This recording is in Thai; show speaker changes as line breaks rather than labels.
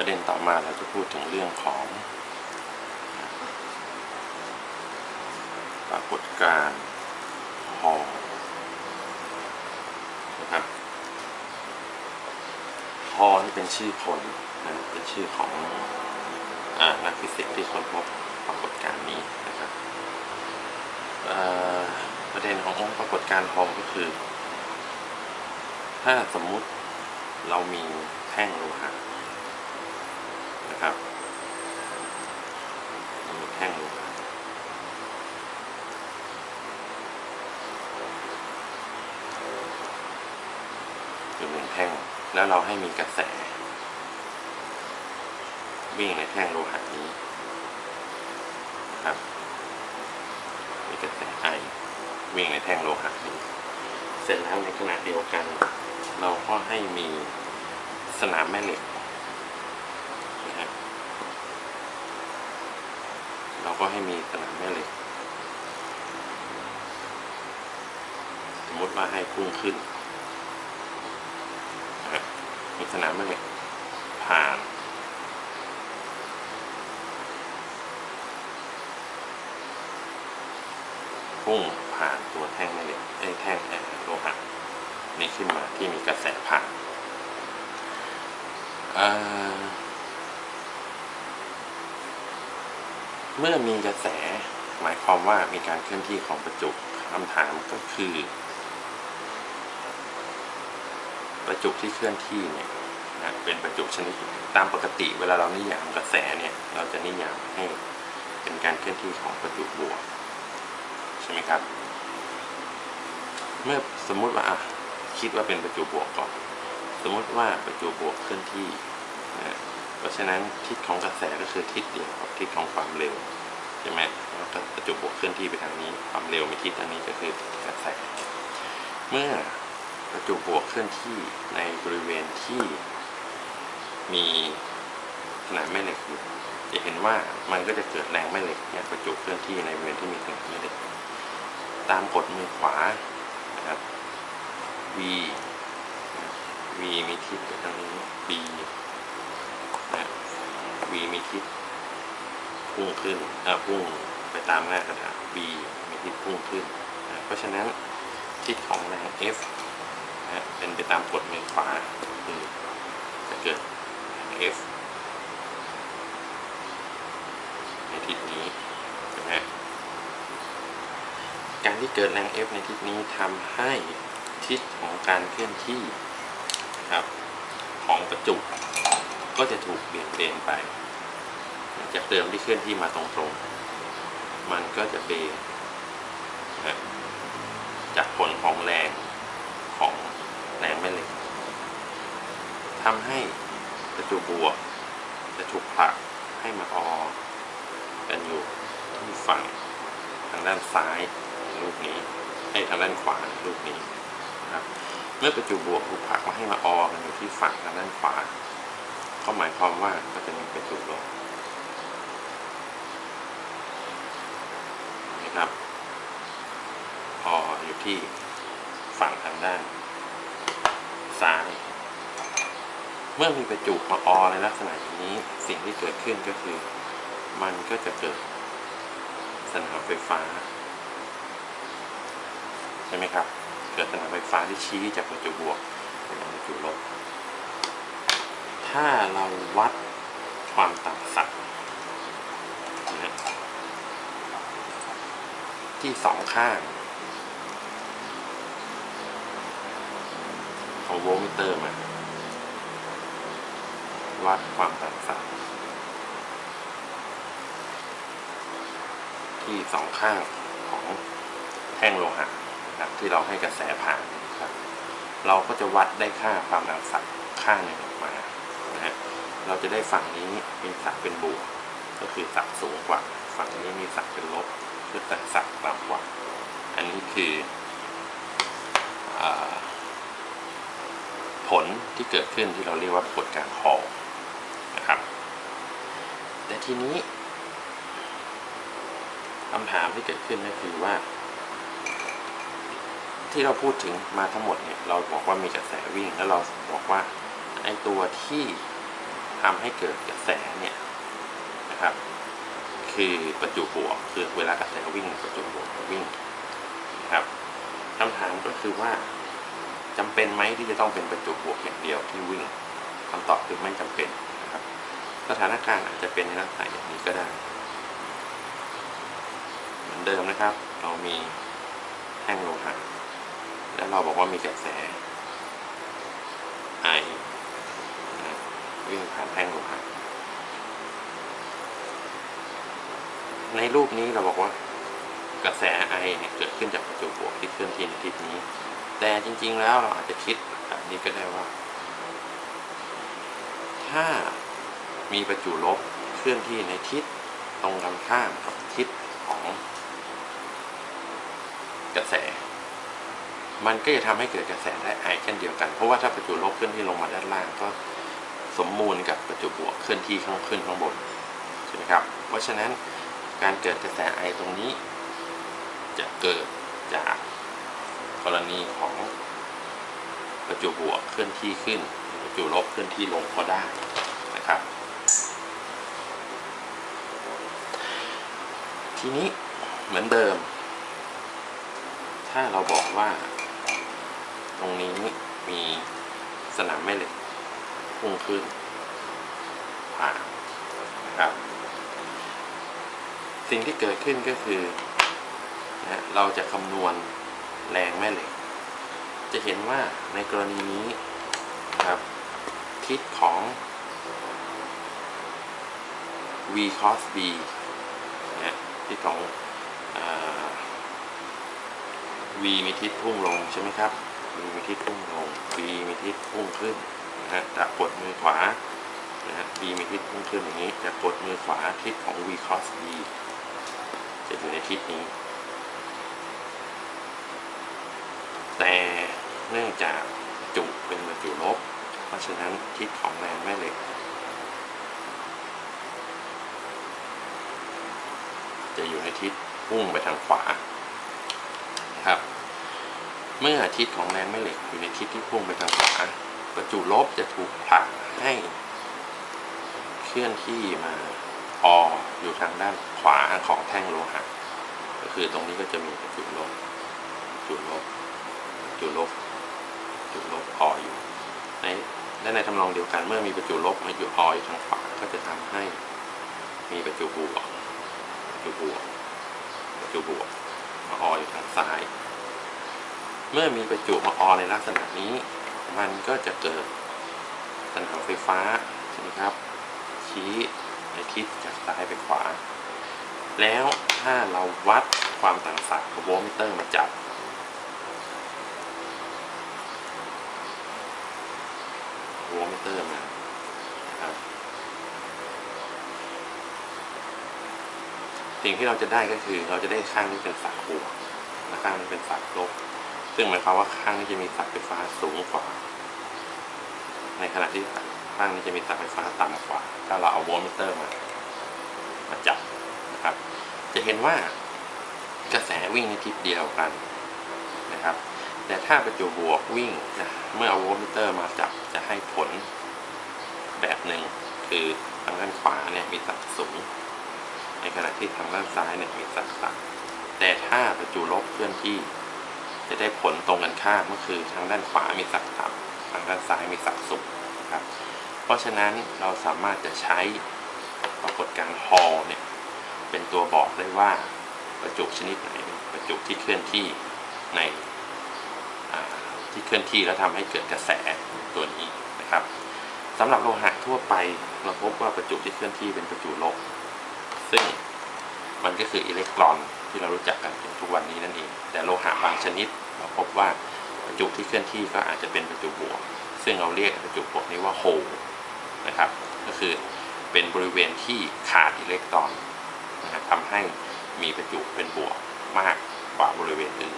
ประเด็นต่อมาเราจะพูดถึงเรื่องของ ปรากฏการณ์ฮอล์นะครับฮอล์นี่เป็นชื่อคนนะเป็นชื่อของอนักฟิสิกส์ที่ค้นพบปรากฏการณ์นี้นะครับประเด็นขององค์ปรากฏการณ์ฮอล์ก็คือ ถ้าสมมุติเรามีแท่งโลหะ นะครับมีแท่งอยู่หนึ่งแท่ง แล้วเราให้มีกระแส วิ่งในแท่งโลหะนี้นะครับ มีกระแสไอวิ่งในแท่งโลหะนี้ เสร็จแล้วในขณะเดียวกัน เราก็ให้มีสนามแม่เหล็กนะฮะเรา ก็ให้มีสนามแม่เหล็ก สมมติว่าให้พุ่งขึ้นนะมีสนามแม่เหล็กผ่านพุ่งผ่านตัวแท่งแม่เหล็กไอ้แท่งเอ่อโลหะนี่ขึ้นมาที่มีกระแสผ่านอ่อ เมื่อมีกระแสหมายความว่ามีการเคลื่อนที่ของประจุคำถามก็คือ ประจุที่เคลื่อนที่เนี่ยนะเป็นประจุชนิดตามปกติเวลาเรานิยามกระแสเนี่ย เราจะนิยามให้เป็นการเคลื่อนที่ของประจุบวกใช่ไหมครับ เมื่อสมมุติว่าคิดว่าเป็นประจุบวกก่อน สมมุติว่าประจุบวกเคลื่อนที่นะ เพราะฉะนั้นทิศของกระแสก็คือทิศเดียวกับทิศของความเร็วใช่ไหมแล้วก็ประจุบวกเคลื่อนที่ไปทางนี้ ความเร็วมีทิศทางนี้ก็คือกระแส เมื่อประจุบวกเคลื่อนที่ในบริเวณที่มีสนามแม่เหล็กอยู่จะเห็นว่ามันก็จะเกิดแรงแม่เหล็กเนี่ยประจุเคลื่อนที่ในบริเวณที่มีสนามแม่เหล็ก ตามกฎมือขวานะครับ v v มีทิศไปทางนี้ b v มีทิศพุ่งขึ้นอ่าพุ่งไปตามหน้ากระดาษ b มีทิศพุ่งขึ้น เพราะฉะนั้นทิศของแรง F เป็นไปตามกฎมือขวาคือจะเกิด F ในทิศนี้ใช่ไหมฮะการที่เกิดแรง F ในทิศนี้ทำให้ทิศของการเคลื่อนที่นะครับของประจุ ก็จะถูกเปลี่ยนเบนไป จากเดิมที่เคลื่อนที่มาตรงๆ มันก็จะเบนนจากผลของแรงของแรงแม่เหล็กทำให้ประจุบวกจะถูกผลักให้มาออกันอยู่ที่ฝั่งทางด้านซ้ายลูกนี้ให้ทางด้านขวาลูกนี้นะครับเมื่อประจุบวกถูกผลักมาให้มาออกันอยู่ที่ฝั่งทางด้านขวา ก็หมายความว่าก็จะมีไประจุลบนะครับอออยู่ที่ฝั่งทางด้านซ้าย เมื่อมีประจุมาออในลักษณะอย่างนี้สิ่งที่เกิดขึ้นก็คือ มันก็จะเกิดสนามไฟฟ้าใช่ไหมครับ เกิดสนามไฟฟ้าที่ชี้จากประจุบวกไปยังประจุลบ ถ้าเราวัดความต่างศักย์นะที่สองข้าง ของโวลต์มิเตอร์มาวัดความต่างศักย์ที่สองข้างของแท่งโลหะนะครับที่เราให้กระแสผ่านครับ เราก็จะวัดได้ค่าความต่างศักย์ค่าหนึ่งออกมา เราจะได้ฝั่งนี้มีศักเป็นบวก ก็คือศักสูงกว่า ฝั่งนี้มีศักเป็นลบคือแต่ศักต่ำกว่า อันนี้คืออผลที่เกิดขึ้นที่เราเรียกว่าปรากฏการณ์ฮอลนะครับแต่ทีนี้คำถามที่เกิดขึ้นก็คือว่า ที่เราพูดถึงมาทั้งหมดเนี่ยเราบอกว่ามีกระแสวิ่งแล้วเราบอกว่าไอ้ตัวที่ ทำให้เกิดกระแสเนี่ยนะครับ คือประจุบวกคือเวลากระแสวิ่งประจุบวกวิ่งนะครับคำถามก็คือว่าจำเป็นไหมที่จะต้องเป็นประจุบวกอย่างเดียวที่วิ่งคำตอบคือไม่จำเป็นนะครับ สถานการณ์อาจจะเป็นในลักษณะอย่างนี้ก็ได้ เหมือนเดิมนะครับ เรามีแท่งโลหะแล้วเราบอกว่ามีกระแสไอนะ วิ่งผ่านแท่งโลหะในรูปนี้เราบอกว่ากระแสไอเนี่ยเกิดขึ้นจากประจุบวกที่เคลื่อนที่ในทิศนี้ แต่จริง ๆ แล้วเราอาจจะคิดแบบนี้ก็ได้ว่า ถ้ามีประจุลบเคลื่อนที่ในทิศตรงกันข้ามกับทิศของกระแส มันก็จะทำให้เกิดกระแสได้ไอเช่นเดียวกัน เพราะว่าถ้าประจุลบเคลื่อนที่ลงมาด้านล่างก็ สมมูลกับประจุบวกเคลื่อนที่ข้างขึ้นข้างบนใช่ไหมครับ เพราะฉะนั้นการเกิดกระแสไอตรงนี้ จะเกิดจากกรณีของประจุบวกเคลื่อนที่ขึ้น ประจุลบเคลื่อนที่ลงก็ได้นะครับ ทีนี้เหมือนเดิม ถ้าเราบอกว่า ตรงนี้มีสนามแม่เหล็ก พุ่งขึ้นผ่านะครับ สิ่งที่เกิดขึ้นก็คือนะเราจะคำนวณแรงแม่เหล็ก จะเห็นว่าในกรณีนี้นะครับทิศของ v cos b นะทิศของอ v มีทิศพุ่งลงใช่ไหมครับ v มีทิศพุ่งลง b มีทิศพุ่งขึ้น นะฮะจากดมือขวานะฮะ b มีทิศพุ่งขึ้นอย่างนี้จากกดมือขวาทิศของ v cos b จะอยู่ในทิศนี้ แต่เนื่องจากจุเป็นบรรจุลบ เพราะฉะนั้นทิศของแรงแม่เหล็ก จะอยู่ในทิศพุ่งไปทางขวานะครับ เมื่อทิศของแรงแม่เหล็กอยู่ในทิศที่พุ่งไปทางขวา ประจุลบจะถูกผลักให้เคลื่อนที่มาอออยู่ทางด้านขวาของแท่งโลหะก็คือตรงนี้ก็จะมีประจุลบประจุลบประจุลบประจุลบอออยู่ในและในทำนองเดียวกันเมื่อมีประจุลบมาอยู่อออยู่ทางขวาก็จะทำให้มีประจุบวกประจุบวกประจุบวกมาอออยู่ทางซ้าย เมื่อมีประจุมาออในลักษณะนี้ มันก็จะเกิดสนามไฟฟ้าใช่ไหมครับ ชี้ในทิศจากซ้ายไปขวา แล้วถ้าเราวัดความต่างศักย์กับโวลต์มิเตอร์มาจับ โวลต์มิเตอร์มาครับสิ่งที่เราจะได้ก็คือเราจะได้ข้างนี้เป็นฝักบวกและข้างนี้เป็นฝักลบ ซึ่งหมายความว่าข้างนี้จะมีฝักไฟฟ้าสูงกว่า ในขณะที่ข้างนี้จะมีฝักไฟฟ้าต่ำกว่า ถ้าเราเอาโวลต์มิเตอร์มา มาจับนะครับ จะเห็นว่ากระแสวิ่งในทิศเดียวกันนะครับ แต่ถ้าประจุบวกวิ่งนะเมื่อเอาโวลต์มิเตอร์มาจับจะให้ผลแบบหนึ่งคือทางด้านขวาเนี่ยมีสัดสูง ในขณะที่ทางด้านซ้ายเนี่ยมีสัดต่ำแต่ถ้าประจุลบเคลื่อนที่ จะได้ผลตรงกันข้ามก็คือทางด้านขวามีสัดต่ำทางด้านซ้ายมีสัดสูงครับ เพราะฉะนั้นเราสามารถจะใช้ปรากฏการณ์ฮอลเนี่ยเป็นตัวบอกได้ว่าประจุชนิดไหนประจุที่เคลื่อนที่ในที่เคลื่อนที่แล้วทำให้เกิดกระแสตัวนี้นะครับสำหรับโลหะทั่วไปเราพบว่าประจุที่เคลื่อนที่เป็นประจุลบ ซึ่งมันก็คืออิเล็กตรอน ที่เรารู้จักกันทุกวันนี้นั่นเอง แต่โลหะบางชนิดเราพบว่าประจุที่เคลื่อนที่ก็อาจจะเป็นประจุบวก ซึ่งเราเรียกประจุบวกนี้ว่าโฮนะครับ ก็คือเป็นบริเวณที่ขาดอิเล็กตรอนนะทำให้มีประจุเป็นบวกมากกว่าบริเวณอื่น